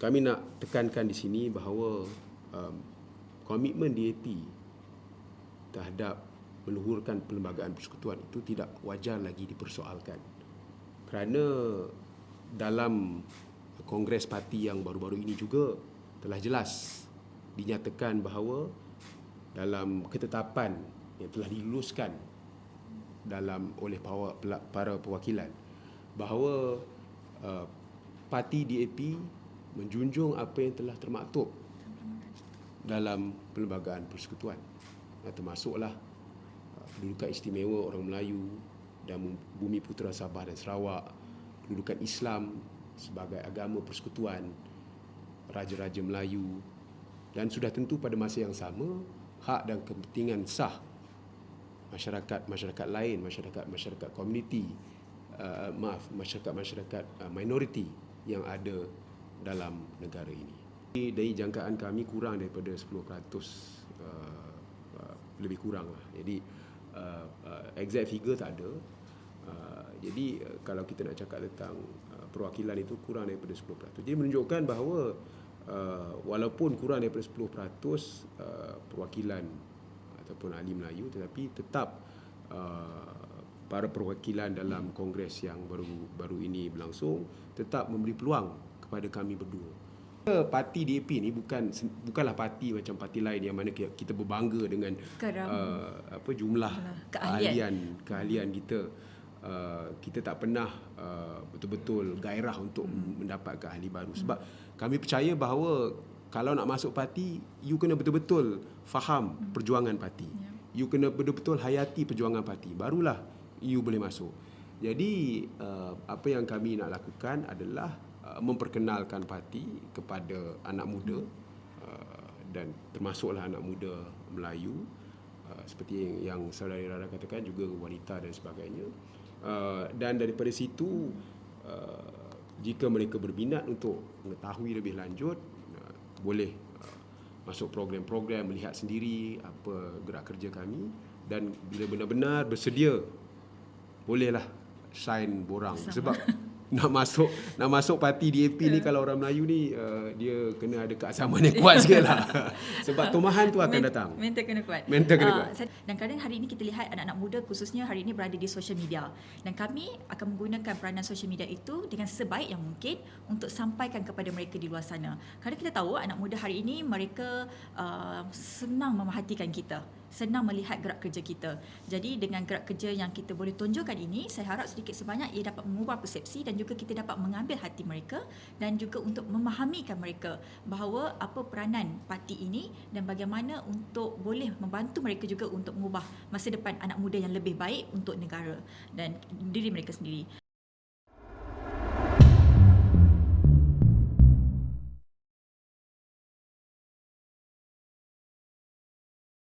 kami nak tekankan di sini bahawa um, komitmen DAP terhadap meluhurkan perlembagaan persekutuan itu tidak wajar lagi dipersoalkan. Kerana dalam kongres parti yang baru-baru ini juga telah jelas dinyatakan bahawa dalam ketetapan yang telah diluluskan dalam oleh para perwakilan bahawa uh, parti DAP menjunjung apa yang telah termaktub dalam perlembagaan persekutuan. Termasuklah uh, kedudukan istimewa orang Melayu dan bumi putera Sabah dan Sarawak kedudukan Islam sebagai agama persekutuan raja-raja Melayu dan sudah tentu pada masa yang sama hak dan kepentingan sah masyarakat masyarakat lain masyarakat masyarakat komuniti uh, maaf masyarakat masyarakat uh, minoriti yang ada dalam negara ini. Dari jangkaan kami kurang daripada 10% uh, uh, lebih kurang lah. Jadi uh, uh, exact figure tak ada. Uh, jadi uh, kalau kita nak cakap tentang uh, perwakilan itu kurang daripada 10%. Jadi menunjukkan bahawa uh, walaupun kurang daripada 10% uh, perwakilan ataupun ahli Melayu tetapi tetap uh, para perwakilan dalam kongres yang baru baru ini berlangsung tetap memberi peluang kepada kami berdua. Parti DAP ni bukan bukanlah parti macam parti lain yang mana kita berbangga dengan uh, apa jumlah keahlian keahlian kita. Uh, kita tak pernah uh, betul-betul gairah untuk hmm. mendapatkan ahli baru sebab hmm. kami percaya bahawa kalau nak masuk parti you kena betul-betul faham hmm. perjuangan parti. Yeah. You kena betul-betul hayati perjuangan parti barulah you boleh masuk. Jadi uh, apa yang kami nak lakukan adalah Uh, memperkenalkan parti kepada anak muda uh, dan termasuklah anak muda Melayu uh, seperti yang, saudara Rara katakan juga wanita dan sebagainya. Dan daripada situ jika mereka berminat untuk mengetahui lebih lanjut boleh masuk program-program melihat sendiri apa gerak kerja kami. Dan bila benar-benar bersedia bolehlah sign borang. Sama. sebab nak masuk nak masuk parti DAP ni kalau orang Melayu ni uh, dia kena ada keasaman yang kuat sikitlah. Sebab tomahan tu akan datang. Mental kena kuat. Mental kena uh, kuat. Dan kadang hari ini kita lihat anak-anak muda khususnya hari ini berada di social media. Dan kami akan menggunakan peranan social media itu dengan sebaik yang mungkin untuk sampaikan kepada mereka di luar sana. Kerana kita tahu anak muda hari ini mereka uh, senang memerhatikan kita senang melihat gerak kerja kita. Jadi dengan gerak kerja yang kita boleh tunjukkan ini, saya harap sedikit sebanyak ia dapat mengubah persepsi dan juga kita dapat mengambil hati mereka dan juga untuk memahamikan mereka bahawa apa peranan parti ini dan bagaimana untuk boleh membantu mereka juga untuk mengubah masa depan anak muda yang lebih baik untuk negara dan diri mereka sendiri.